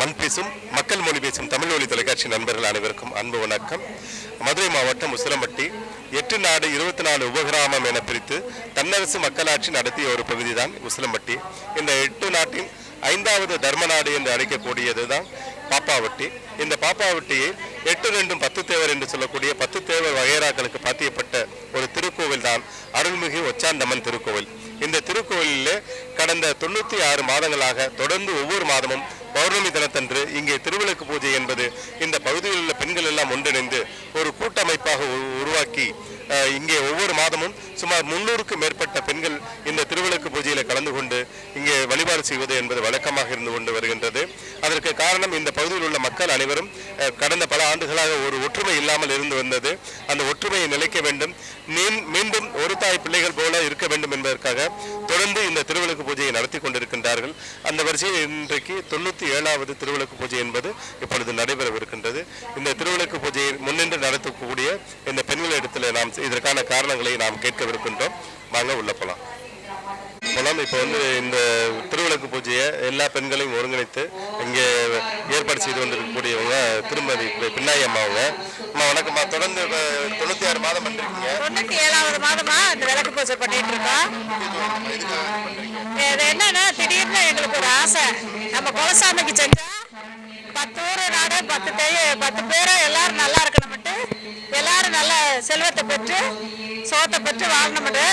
மண் பேசும் மக்கள் மொழி பேசும் தமிழ் ஒலி தொலைக்காட்சி நண்பர்கள் அனைவருக்கும் அன்பு வணக்கம். மதுரை மாவட்டம் உசிலம்பட்டி எட்டு நாடு இருபத்தி நாலு உபகிராமம் என பிரித்து தன்னரசு மக்களாட்சி நடத்திய ஒரு பகுதி தான் உசிலம்பட்டி. இந்த எட்டு நாட்டின் ஐந்தாவது தர்ம நாடு என்று அழைக்கக்கூடியது தான் பாப்பாவட்டி. இந்த பாப்பாவட்டியை எட்டு ரெண்டும் பத்து தேவர் என்று சொல்லக்கூடிய பத்து தேவர் வகைராக்களுக்கு பாத்தியப்பட்ட ஒரு திருக்கோவில் தான் அருள்மிகு ஒச்சாந்தம்மன் திருக்கோவில். இந்த திருக்கோவிலிலே கடந்த தொண்ணூற்றி ஆறு மாதங்களாக தொடர்ந்து ஒவ்வொரு மாதமும் பௌர்ணமி தினத்தன்று இங்கே திருவிளக்கு பூஜை என்பது இந்த பகுதியில் உள்ள பெண்கள் எல்லாம் ஒன்றிணைந்து ஒரு கூட்டமைப்பாக உருவாக்கி இங்கே ஒவ்வொரு மாதமும் சுமார் முன்னூறுக்கும் மேற்பட்ட பெண்கள் இந்த திருவிளக்கு பூஜையில் கலந்து கொண்டு இங்கே வழிபாடு செய்வது என்பது வழக்கமாக இருந்து கொண்டு வருகின்றது. அதற்கு காரணம் இந்த பகுதியில் உள்ள மக்கள் அனைவரும் கடந்த பல ஆண்டுகளாக ஒரு ஒற்றுமை இல்லாமல் இருந்து வந்தது. அந்த ஒற்றுமையை நிலைக்க வேண்டும். மீண்டும் ஒரு தாய் பிள்ளைகள் போல இருக்க வேண்டும் என்பதற்காக தொடர்ந்து இந்த திருவிளக்கு பூஜையை நடத்தி கொண்டிருக்கின்றார்கள். அந்த வரிசையில் இன்றைக்கு தொண்ணூற்றி ஏழாவது திருவிளக்கு பூஜை என்பது இப்பொழுது நடைபெறவிருக்கின்றது. இந்த திருவிளக்கு பூஜையை முன்னின்று நடத்தக்கூடிய இந்த பெண்களிடத்தில் நாம் இதற்கான காரணங்களை நாம் கேட்கவிருக்கின்றோம் வாங்க உள்ள போலாம். போலாம் இப்போ வந்து இந்த திருவிளக்கு பூஜையை எல்லா பெண்களையும் ஒருங்கிணைத்து இங்கே ஏற்பாடு செய்து வந்திருக்கக்கூடியவங்க திருமதி பின்னாயி அம்மா அவங்க. அம்மா வணக்கம்மா. தொடர்ந்து இப்ப தொண்ணூத்தி ஆறு மாதம் பண்ணிருக்கீங்க. தொண்ணூத்தி ஏழாவது மாதமா இந்த விளக்கு பூஜை பண்ணிட்டு இருக்கோம். இது என்னன்னா திடீர்னு எங்களுக்கு ஒரு ஆசை. நம்ம குலசாமிக்கு செஞ்சா பத்து ஊர் நாடு பத்து தெய்ய பத்து பேரும் எல்லாரும் நல்லா எல்லாரும் நல்ல செல்வத்தை பெற்று சோத்தை பெற்று வாழணும்னு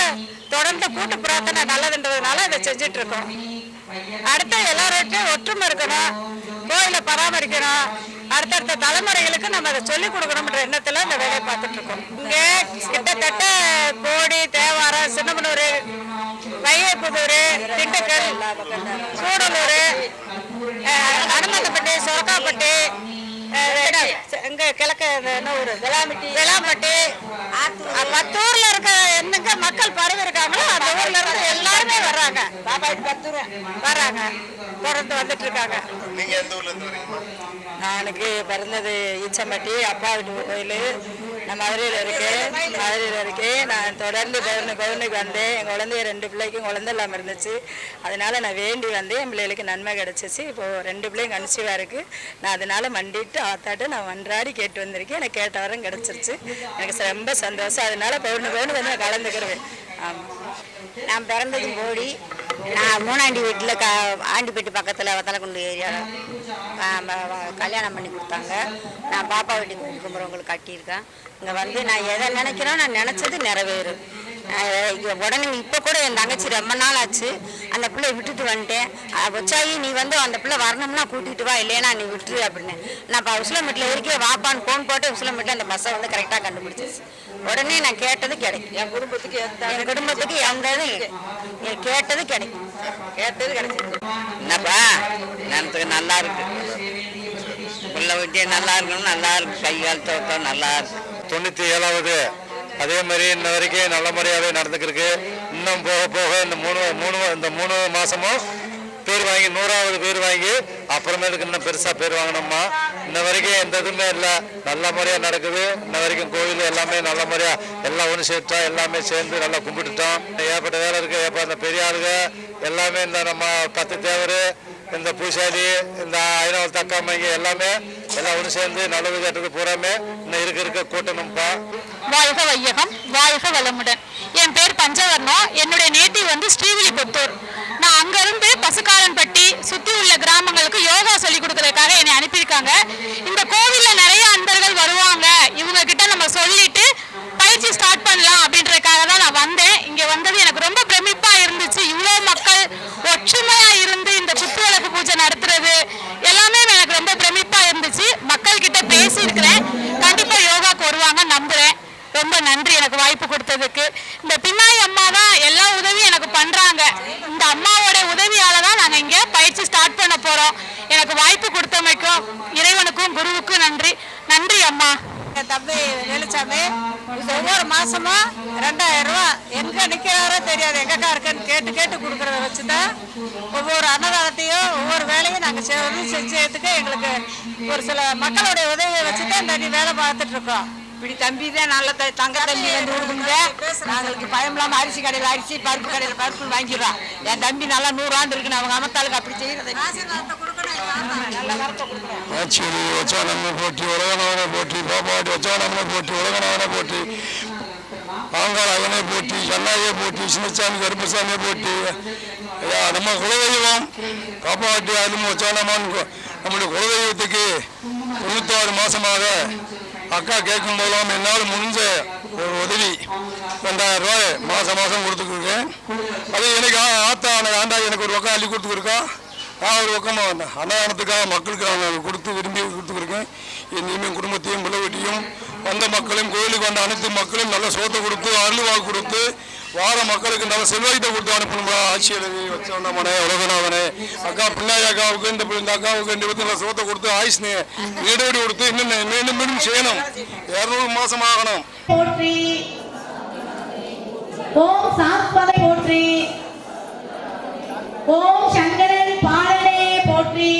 தொடர்ந்து கூட்டு பிரார்த்தனை நல்லதுன்றதுனால இதை செஞ்சுட்டு இருக்கோம் அடுத்த எல்லார்கிட்டையும் ஒற்றுமை இருக்கணும் கோயிலை பராமரிக்கணும் அடுத்தடுத்த தலைமுறைகளுக்கு நம்ம அதை சொல்லிக் கொடுக்கணும்ன்ற எண்ணத்துல இந்த வேலையை பார்த்துட்டு இருக்கோம் இங்கே கிட்டத்தட்ட போடி தேவாரம் சின்னமனூர் வைகைப்புதூர் திண்டுக்கல் சூடலூர் அனுமந்தப்பட்டி சொரக்காப்பட்டி இங்க கிழக்கு இந்த என்ன ஊரு? பத்து ஊர்ல இருக்க என்னங்க மக்கள் பரவி இருக்காங்களோ அந்த ஊர்ல இருந்து எல்லாருமே வர்றாங்க. வர்றாங்க. தொடர்ந்து வந்துட்டு இருக்காங்க. நீங்க எந்த ஊர்ல இருந்து வரீங்கம்மா நான் எனக்கு பிறந்தது ஈச்சம்பட்டி அப்பா வீட்டு கோயில். நான் மதுரையில் இருக்கேன். மதுரையில் இருக்கேன். நான் தொடர்ந்து பவுர்ணு பவுர்ணுக்கு வந்தேன். என் குழந்தைய ரெண்டு பிள்ளைக்கும் குழந்தை இல்லாமல் இருந்துச்சு. அதனால் நான் வேண்டி வந்தேன். என் பிள்ளைகளுக்கு நன்மை கிடச்சிச்சு. இப்போது ரெண்டு பிள்ளையும் கன்சீவாக இருக்குது நான் அதனால் மண்டிட்டு ஆத்தாட்டு நான் மன்றாடி கேட்டு வந்திருக்கேன். எனக்கு கேட்ட வரம் கிடச்சிருச்சு. எனக்கு ரொம்ப சந்தோஷம். அதனால பவுனு பவுனு வந்து நான் கலந்துக்கிறேன். ஆமாம் நான் பிறந்தது போடி. நான் மூணாண்டி வீட்டில் க ஆண்டிப்பட்டி பக்கத்தில் வத்தலக்குண்டு ஏரியாவில் கல்யாணம் பண்ணி கொடுத்தாங்க. நான் பாப்பா வீட்டுக்கு கும்புறவங்களுக்கு கட்டியிருக்கேன். இங்கே வந்து நான் எதை நினைக்கிறேன் நான் நினச்சது நிறைவேறும். உடனே இப்போ கூட என் தங்கச்சி ரொம்ப நாள் ஆச்சு அந்த பிள்ளைய விட்டுட்டு வந்துட்டேன். வச்சாயி நீ வந்து அந்த பிள்ளை வரணும்னா கூட்டிகிட்டு வா இல்லையா நீ விட்டுரு அப்படின்னு. நான் இப்போ உசிலமேட்டில் இருக்கே வாப்பான்னு ஃபோன் போட்டு உசிலமேட்டில் அந்த பஸ்ஸை வந்து கரெக்டாக கண்டுபிடிச்சிச்சு உடனே நான் கேட்டது கிடைக்கும். என் குடும்பத்துக்கு என் குடும்பத்துக்கு எந்த இதுவும் கேட்டது கிடைக்கும். கேட்டது கிடைச்சிருக்கு என்னப்பா? நினத்துக்கு நல்லா இருக்கு. புள்ள விட்டியே நல்லா இருக்கணும் நல்லா இருக்கு. கை கால் தோட்டம் நல்லா இருக்கு. தொண்ணூற்றி ஏழாவது. அதே மாதிரி இன்ன வரைக்கும் நல்ல முறையாகவே நடந்துக்கிருக்கு. இன்னும் போக போக இந்த மூணு மூணு இந்த மூணு மாதமும் பேர் வாங்கி நூறாவது பேர் வாங்கி அப்புறமேட்டுக்கு இன்னும் பெருசாக பேர் வாங்கினோம்மா இன்ன வரைக்கும் எந்த இதுவுமே இல்லை. நல்ல முறையாக நடக்குது. இன்ன வரைக்கும் கோயில் எல்லாமே நல்ல முறையாக எல்லாம் ஒன்று சேர்த்தோம் எல்லாமே சேர்ந்து நல்லா கும்பிட்டுட்டோம். ஏற்பட்ட வேலை இருக்குது ஏப்பா இந்த பெரிய ஆளுங்க எல்லாமே இந்த நம்ம பத்து தேவர் இந்த பூசாரி இந்த ஐநூறு தக்காமங்க எல்லாமே எல்லாம் ஒன்று சேர்ந்து நல்லது கெட்டது பூராமே இன்னும் இருக்க இருக்க கூட்டணும்ப்பா வாழ்க வையகம் வாழ்க வளமுடன். என் பேர் பஞ்சவர்ணம் என்னுடைய நேட்டிவ் வந்து ஸ்ரீவில்லிபுத்தூர். நான் அங்கிருந்து பசுக்காரன்பட்டி சுற்றி உள்ள கிராமங்களுக்கு யோகா சொல்லி கொடுக்கறதுக்காக என்னை அனுப்பியிருக்காங்க. இந்த கோவில்ல நிறைய அன்பர்கள் வருவாங்க. இவங்க கிட்ட நம்ம சொல்லிட்டு பயிற்சி ஸ்டார்ட் பண்ணலாம் அப்படின்றதுக்காக தான் நான் வந்தேன். இங்கே வந்தது எனக்கு ரொம்ப பிரமிப்பாக இருந்துச்சு. இவ்வளோ மக்கள் ஒற்றுமையாக இருந்து இந்த குத்துவிளக்கு பூஜை நடத்துறது எல்லாமே எனக்கு ரொம்ப பிரமிப்பாக இருந்துச்சு. மக்கள் கிட்ட பேசியிருக்கிறேன். கண்டிப்பாக யோகாக்கு வருவாங்க. நம்ம ரொம்ப நன்றி எனக்கு வாய்ப்பு கொடுத்ததுக்கு. இந்த பின்னாடி அம்மா தான் எல்லா உதவியும் எனக்கு பண்றாங்க. இந்த அம்மாவோட உதவியால தான் நாங்க இங்க பயிற்சி ஸ்டார்ட் பண்ண போறோம். எனக்கு வாய்ப்பு கொடுத்தமைக்கும் இறைவனுக்கும் குருவுக்கும் நன்றி. நன்றி அம்மா. என் தம்பி வெளிச்சாமி ஒவ்வொரு மாசமும் ரெண்டாயிரம் ரூபா எங்க நிக்கிறாரோ தெரியாது. எங்கக்கா இருக்குன்னு கேட்டு கேட்டு கொடுக்கறத வச்சுதான் ஒவ்வொரு அன்னதானத்தையும் ஒவ்வொரு வேலையும் நாங்க செஞ்சு செஞ்சதுக்கு எங்களுக்கு ஒரு சில மக்களுடைய உதவியை வச்சு தான் இந்த வேலை பார்த்துட்டு இருக்கோம். இப்படி தம்பி தான் நல்ல த- தங்க தம்பி வந்து கொடுக்குங்க நாங்களுக்கு பயம் அரிசி கடையில் அரிசி பருப்பு கடையில் பருப்பு வாங்கிடுறோம். என் தம்பி நல்லா நூறு ஆண்டு இருக்குன்னு அவங்க அமத்தாளுக்கு அப்படி செய்யறது கொடுக்கணும் ஆட்சியடி வச்சானம்மை போற்றி உலகநாதனை போற்றி பாப்பாட்டி வச்சானம்மை போற்றி உலகநாதனை போற்றி ஆங்காள் அயனை போற்றி சென்னாயை போற்றி சின்னசாமி கருப்பசாமியை ஐயா நம்ம குலதெய்வம் பாப்பாட்டி அருள் வச்சானமான் நம்முடைய குலதெய்வத்துக்கு தொண்ணூத்தாறு மாசமாக அக்கா கேட்கும் போதெல்லாம் என்னால் முடிஞ்ச ஒரு உதவி ரெண்டாயிரம் ரூபாய் மாதம் மாதம் கொடுத்துருக்கேன் அது எனக்கு ஆத்தா எனக்கு ஆண்டா எனக்கு ஒரு பக்கம் அள்ளி கொடுத்துருக்கா நான் ஒரு பக்கம் அன்னதானத்துக்காக மக்களுக்கு நான் கொடுத்து விரும்பி கொடுத்துருக்கேன் இனிமேல் குடும்பத்தையும் பிள்ளைவட்டியும் வந்த மக்களையும் கோயிலுக்கு வந்த அனைத்து மக்களையும் நல்ல சோத்தை கொடுத்து அருள்வாக்கு கொடுத்து வார மக்களுக்கு நல்ல செல்வாய்த்தை கொடுத்து அனுப்பணும்டா ஆட்சியரவி வச்சவனே உலகநாதனே. அக்கா பிள்ளை அக்காவுக்கு இந்த பிள்ளை- இந்த அக்காவுக்கு இந்த விதத்தில் சுகத்தை கொடுத்து ஆயுஷ் நீடோடி கொடுத்து இன்னும் மீண்டும் மீண்டும் செய்யணும். இரநூறு மாசம் ஆகணும். போற்றி. ஓம் சாஸ்பதை போற்றி. ஓம் சங்கரன் பாடலே போற்றி.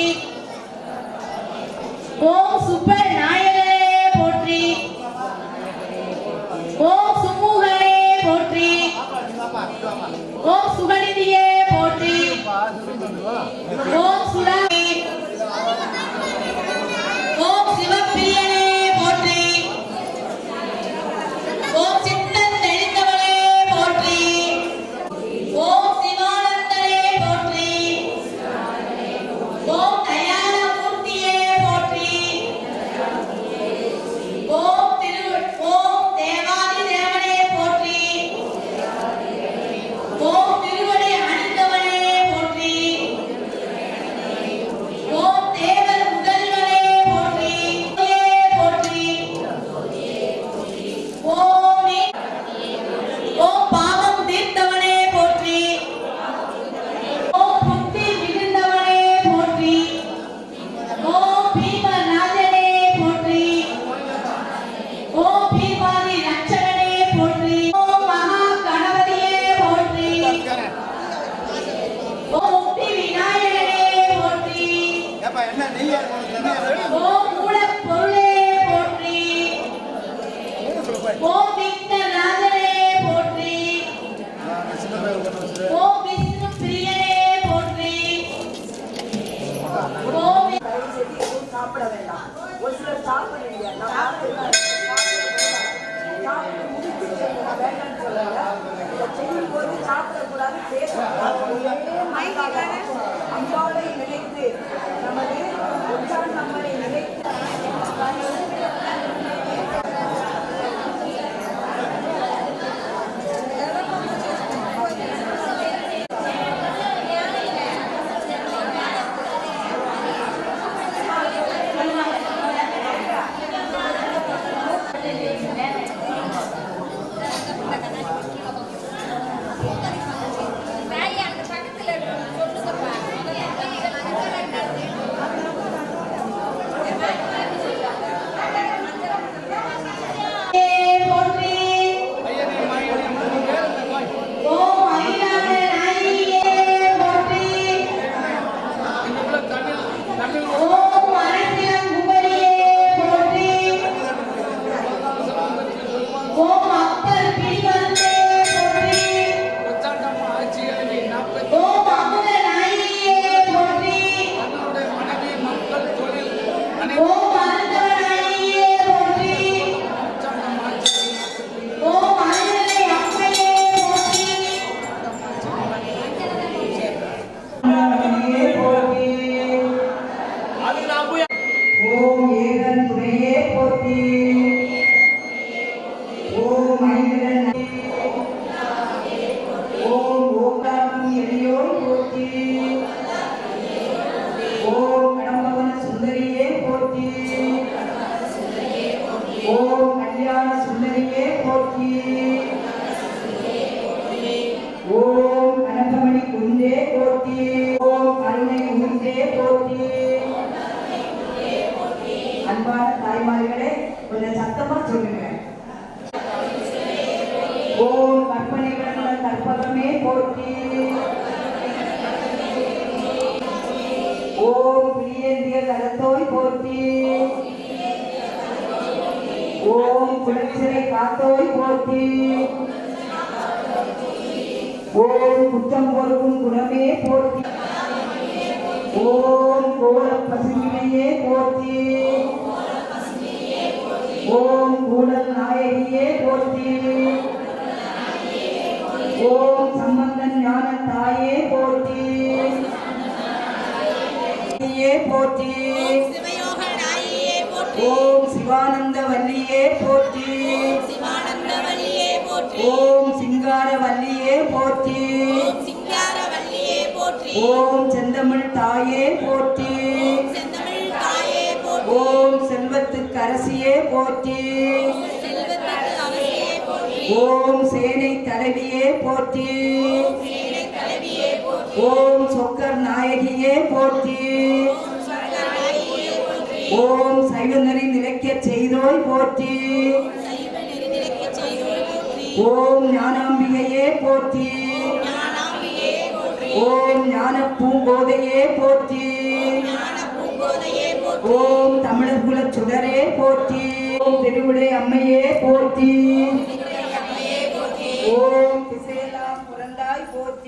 ஓம் சுகநிதியே போற்றி. ஓம் சுடாமே சாப்பிட வேண்டாம். ஒரு சிலர் சாப்பிடுறீங்க நான் சாப்பிட்டு முடிச்சு வேண்டாம்னு சொல்லுங்க இதை செய்யும் போது சாப்பிடக்கூடாது பேசக்கூடாது ஓம் ஓம் குலச்சிறை காத்தோய் போற்றி. ஓம் குற்றம் பொறுக்கும் குணமே போற்றி. ஓம் கோல பசுமையே போற்றி. ஓம் கூடல் நாயகியே போற்றி. ஓம் சம்பந்தன் ஞான தாயே போற்றி. போற்றி. ஓம் சிவானந்த ஓம் சிங்கார வல்லியே போற்றி சிங்கார வள்ளியே போற்றி ஓம் செந்தமிழ் தாயே போற்றி செந்தமிழ் தாயே போற்றி ஓம் செல்வத்துக்கு அரசியே போற்றி ஓம் சேனை தலைவியே போற்றி ஓம் சொக்கர் நாயகியே போற்றி ஓம் சைவநெறி நிலைக்கச் செய்தோய் போற்றி ஓம் ஞானாம்பிகையே போற்றி. ஓம் ஞான பூங்கோதையே போற்றி. ஞான பூங்கோதையே ஓம் தமிழர் குல சுடரே போற்றி. ஓம் திருவிடை அம்மையே போற்றி. ஓம் திசையெல்லாம் புரந்தாய் போற்றி.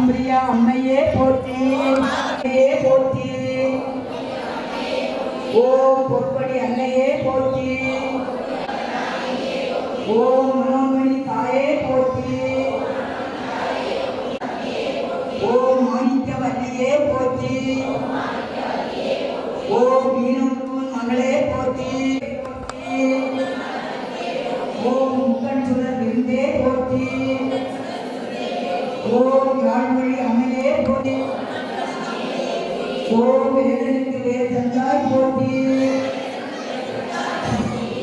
ஓம் பாரம்பரிய அம்மையே போற்றி அம்மையே போற்றி ஓம் பொற்படி அன்னையே போற்றி ஓம் மனோமணி தாயே போற்றி ஓம் மாணிக்க வல்லியே போற்றி ஓம் மீனூர் ஓம் வேலனுக்கு வேல் தந்தாய் போற்றி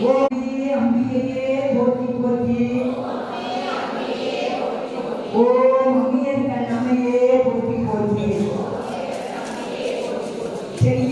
ஓம் அம்பிகையே போற்றி போற்றி ஓம் அம்மியர் கண் அம்மையே போற்றி போற்றி சரி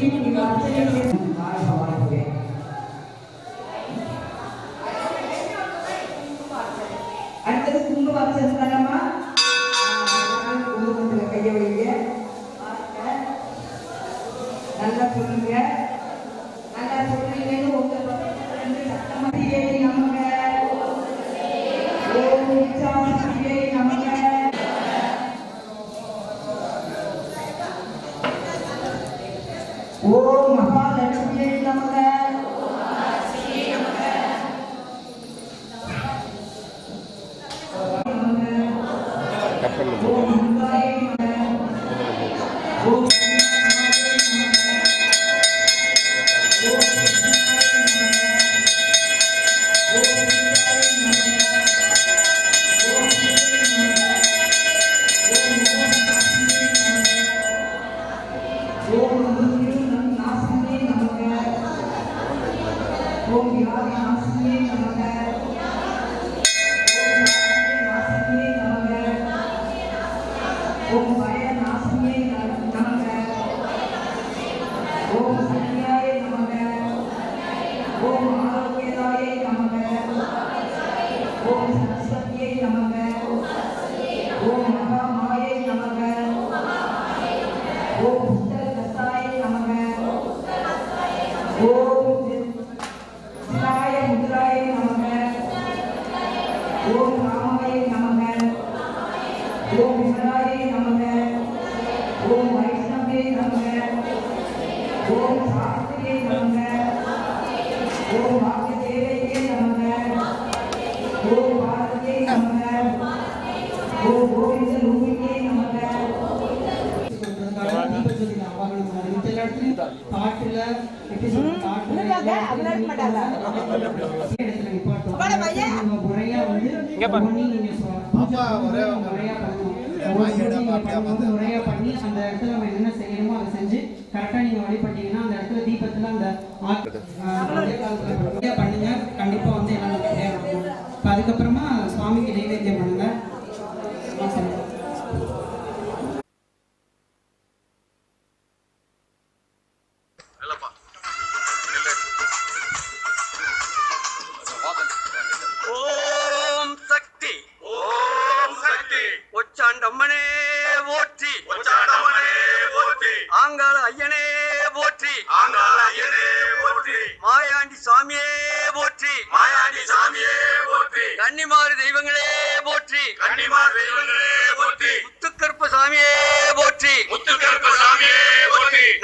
Oh.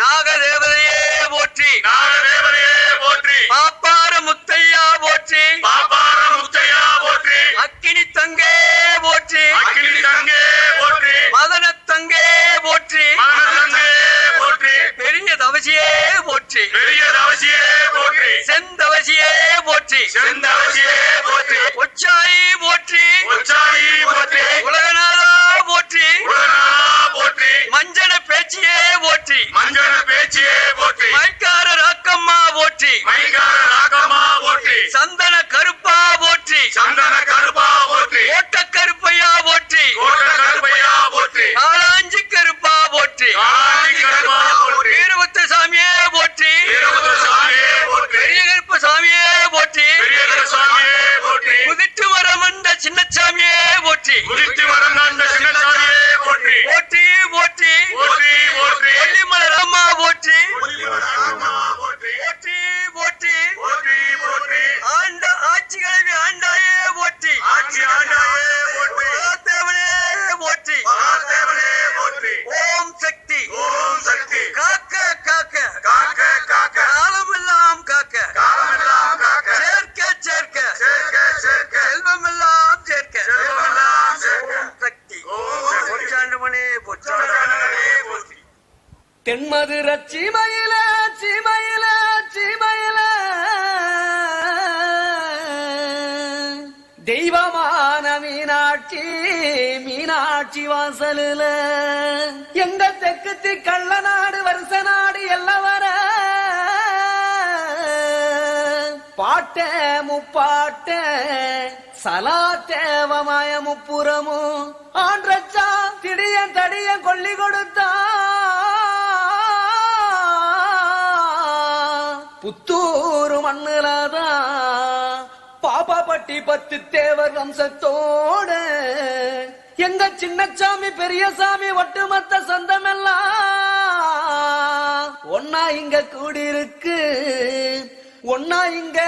நாகதேவதையே போற்றி. நாகதேவதையே போற்றி. பாப்பார முத்தையா போற்றி. பாப்பார முத்தையா போற்றி. அக்கினி தங்கே போற்றி. அக்கினி தங்கே போற்றி. மதன தங்கே போற்றி. பெரிய தவசியே போற்றி. பெரிய தவசியே போற்றி. செந்தவசியே போற்றி. செந்தவசியே போற்றி. மீனாட்சி மீனாட்சி வாசலில். எங்க தெக்குத்தி கள்ள நாடு வருஷ நாடு எல்லாம் வர? பாட்ட முப்பாட்ட சலாத்தேவமாய முப்புறமும் ஆன்றச்சா திடியன் தடியன் கொல்லி கொடுத்தா. புத்தூர் மண்ணிலதான் பாபா பட்டி பத்து தேவர் வம்சத்தோட. எங்க சின்னச்சாமி பெரியசாமி ஒட்டுமொத்த சொந்தமெல்லாம் ஒன்னா இங்க கூடியிருக்கு. ஒன்னா இங்க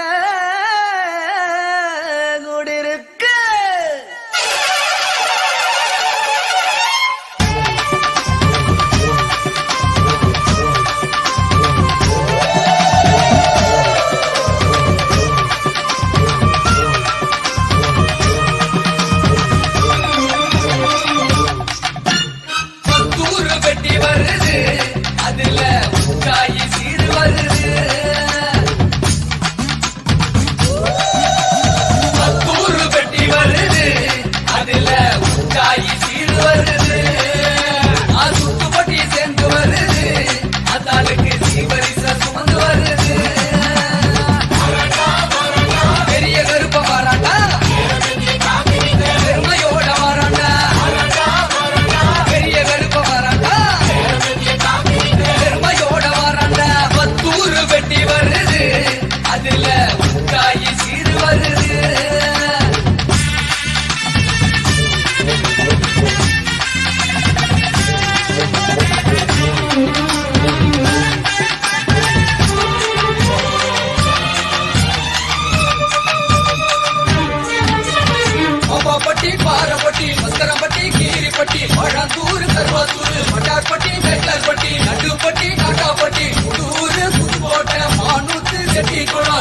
కొడా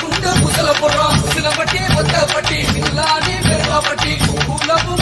కుండ ముసల పొర్రా ముసల పట్టి పట్టి పిల్లాని పెర్ర పట్టి పూలపు